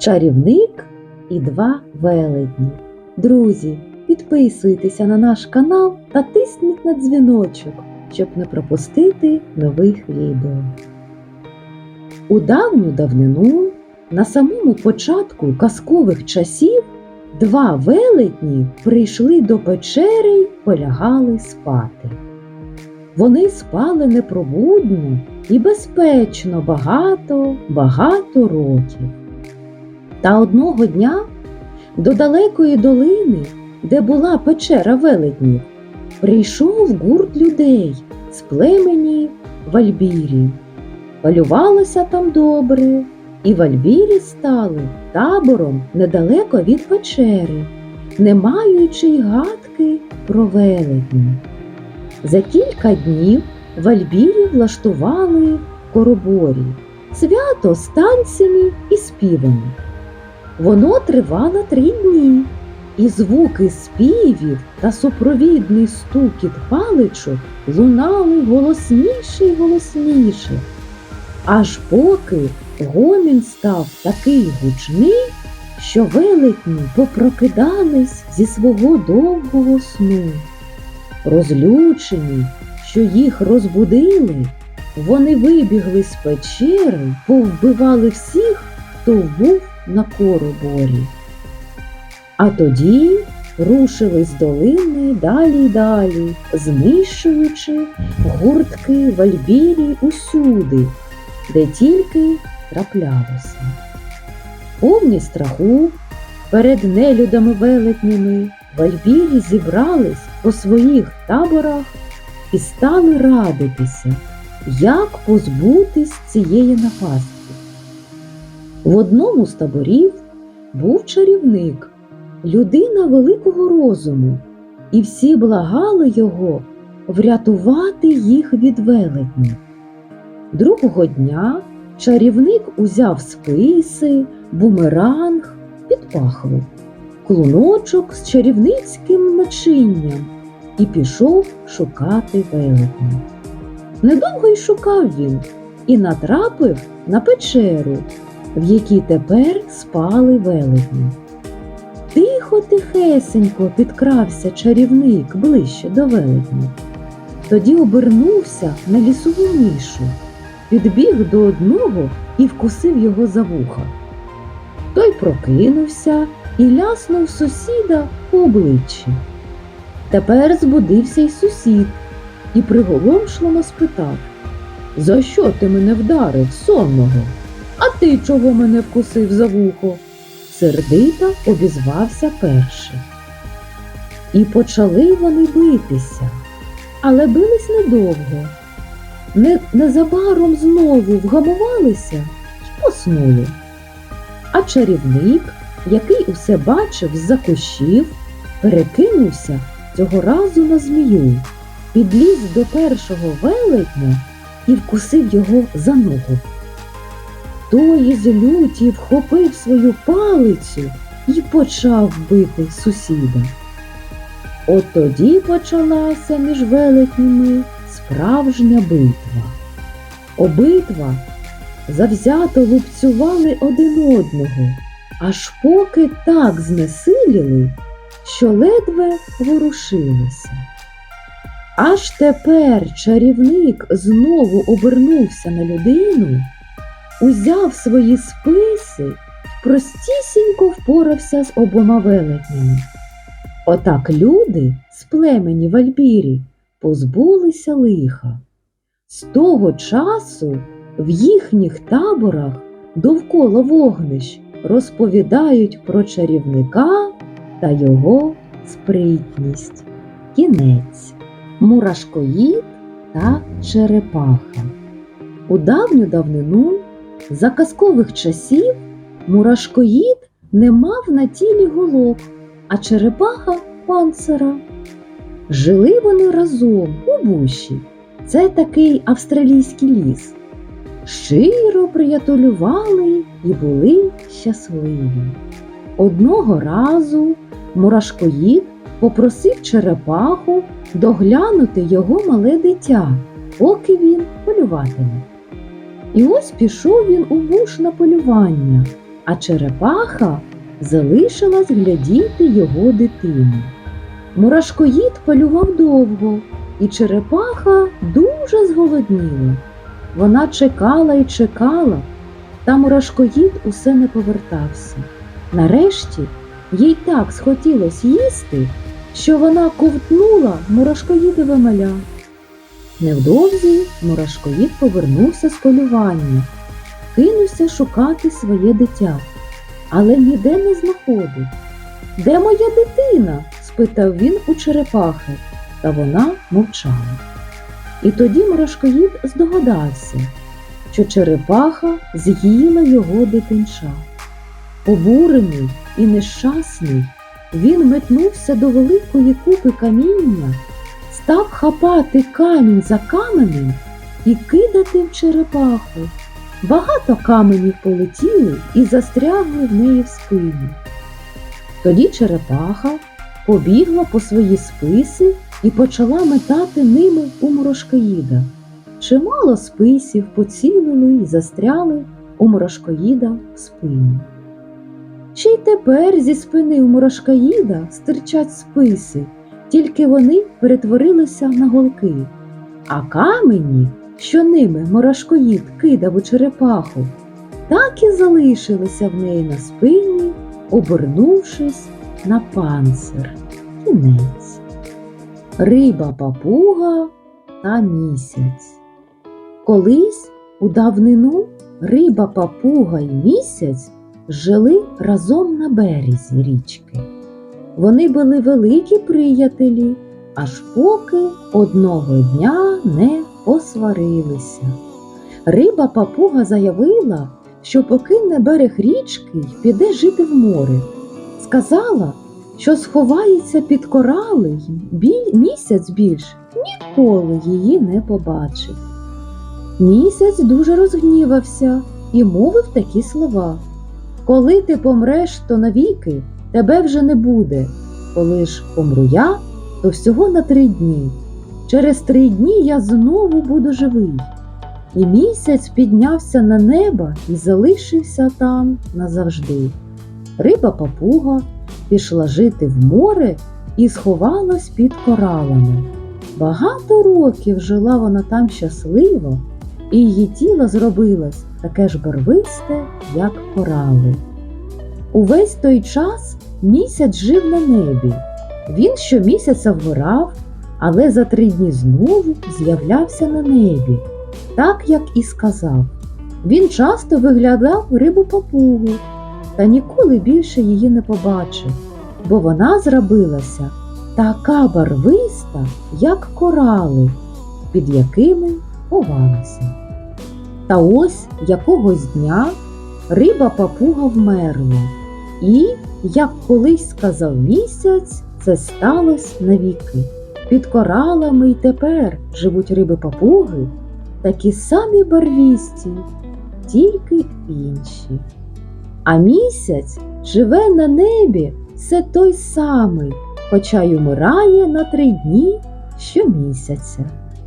Чарівник і два велетні. Друзі, підписуйтеся на наш канал та тисніть на дзвіночок, щоб не пропустити нових відео. У давню давнину, на самому початку казкових часів, два велетні прийшли до печери й полягали спати. Вони спали непробудно і безпечно багато, багато років. Та одного дня до далекої долини, де була печера велетнів, прийшов гурт людей з племені Вальбірі. Полювалося там добре, і Вальбірі стали табором недалеко від печери, не маючи й гадки про велетні. За кілька днів Вальбірі влаштували короборі свято з танцями і співами. Воно тривало три дні, і звуки співів та супровідний стукіт паличок лунали голосніше й голосніше, аж поки гомін став такий гучний, що велетні попрокидались зі свого довгого сну. Розлючені, що їх розбудили, вони вибігли з печери, повбивали всіх, хто був на короборі. А тоді рушили з долини далі й далі, знищуючи гуртки вальбірі усюди, де тільки траплялося. Повні страху перед нелюдами велетнями вальбірі зібрались по своїх таборах і стали радитися, як позбутись цієї напасті. В одному з таборів був чарівник, людина великого розуму, і всі благали його врятувати їх від велетнів. Другого дня чарівник узяв списи, бумеранг, підпахлу, клуночок з чарівницьким начинням і пішов шукати велетня. Недовго й шукав він і натрапив на печеру, в якій тепер спали велетні. Тихо тихесенько підкрався чарівник ближче до велетня. Тоді обернувся на лісову нішу, підбіг до одного і вкусив його за вуха. Той прокинувся і ляснув сусіда по обличчі. Тепер збудився й сусід і приголомшлено спитав За що ти мене вдарив, сонного? А ти чого мене вкусив за вухо? Сердито обізвався перший. І почали вони битися, але бились недовго. Не, незабаром знову вгамувалися й поснули. А чарівник, який усе бачив з-за кущів, перекинувся цього разу на змію, підліз до першого велетня і вкусив його за ногу. Той із люті вхопив свою палицю і почав бити сусіда. От тоді почалася між велетнями справжня битва. Обидва завзято лупцювали один одного, аж поки так знесиліли, що ледве ворушилися. Аж тепер чарівник знову обернувся на людину, узяв свої списи простісінько впорався з обома велетнями. Отак люди з племені Вальбірі позбулися лиха. З того часу в їхніх таборах довкола вогнищ розповідають про чарівника та його спритність. Кінець, мурашкоїд та черепаха. У давню давнину за казкових часів мурашкоїд не мав на тілі голок, а черепаха панцира. Жили вони разом у буші. Це такий австралійський ліс. Щиро приятелювали і були щасливі. Одного разу мурашкоїд попросив черепаху доглянути його мале дитя, поки він полюватиме. І ось пішов він у буш на полювання, а черепаха залишилась глядіти його дитину. Мурашкоїд полював довго, і черепаха дуже зголодніла. Вона чекала і чекала, та мурашкоїд усе не повертався. Нарешті їй так схотілось їсти, що вона ковтнула мурашкоїдове маля. Невдовзі мурашкоїд повернувся з полювання, кинувся шукати своє дитя, але ніде не знаходив. Де моя дитина? спитав він у черепахи, та вона мовчала. І тоді мурашкоїд здогадався, що черепаха з'їла його дитинча. Обурений і нещасний, він метнувся до великої купи каміння, став хапати камінь за каменем і кидати в черепаху. Багато каменів полетіли і застрягли в неї в спині. Тоді черепаха побігла по свої списи і почала метати ними у мурошкоїда. Чимало списів поцілили і застряли у мурошкоїда в спині. Ще й тепер зі спини у мурошкоїда стирчать списи, тільки вони перетворилися на голки, а камені, що ними мурашкоїд кидав у черепаху, так і залишилися в неї на спині, обернувшись на панцир. Кінець. Риба папуга та місяць. Колись у давнину риба папуга і місяць жили разом на березі річки. Вони були великі приятелі, аж поки одного дня не посварилися. Риба папуга заявила, що покине берег річки й піде жити в море. Сказала, що сховається під корали й місяць більш ніколи її не побачив. Місяць дуже розгнівався і мовив такі слова. Коли ти помреш, то навіки тебе вже не буде. Коли ж помру я, то всього на три дні. Через три дні я знову буду живий. І місяць піднявся на небо і залишився там назавжди. Риба папуга пішла жити в море і сховалась під коралами. Багато років жила вона там щасливо, і її тіло зробилось таке ж барвисте, як корали. Увесь той час місяць жив на небі. Він щомісяця вмирав, але за три дні знову з'являвся на небі, так як і сказав. Він часто виглядав рибу папугу, та ніколи більше її не побачив, бо вона зробилася така барвиста, як корали, під якими ховалася. Та ось якогось дня риба папуга вмерла, і, як колись сказав місяць, це сталося навіки. Під коралами й тепер живуть риби папуги, такі самі барвісті, тільки інші. А місяць живе на небі все той самий, хоча й умирає на три дні щомісяця.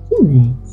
Кінець.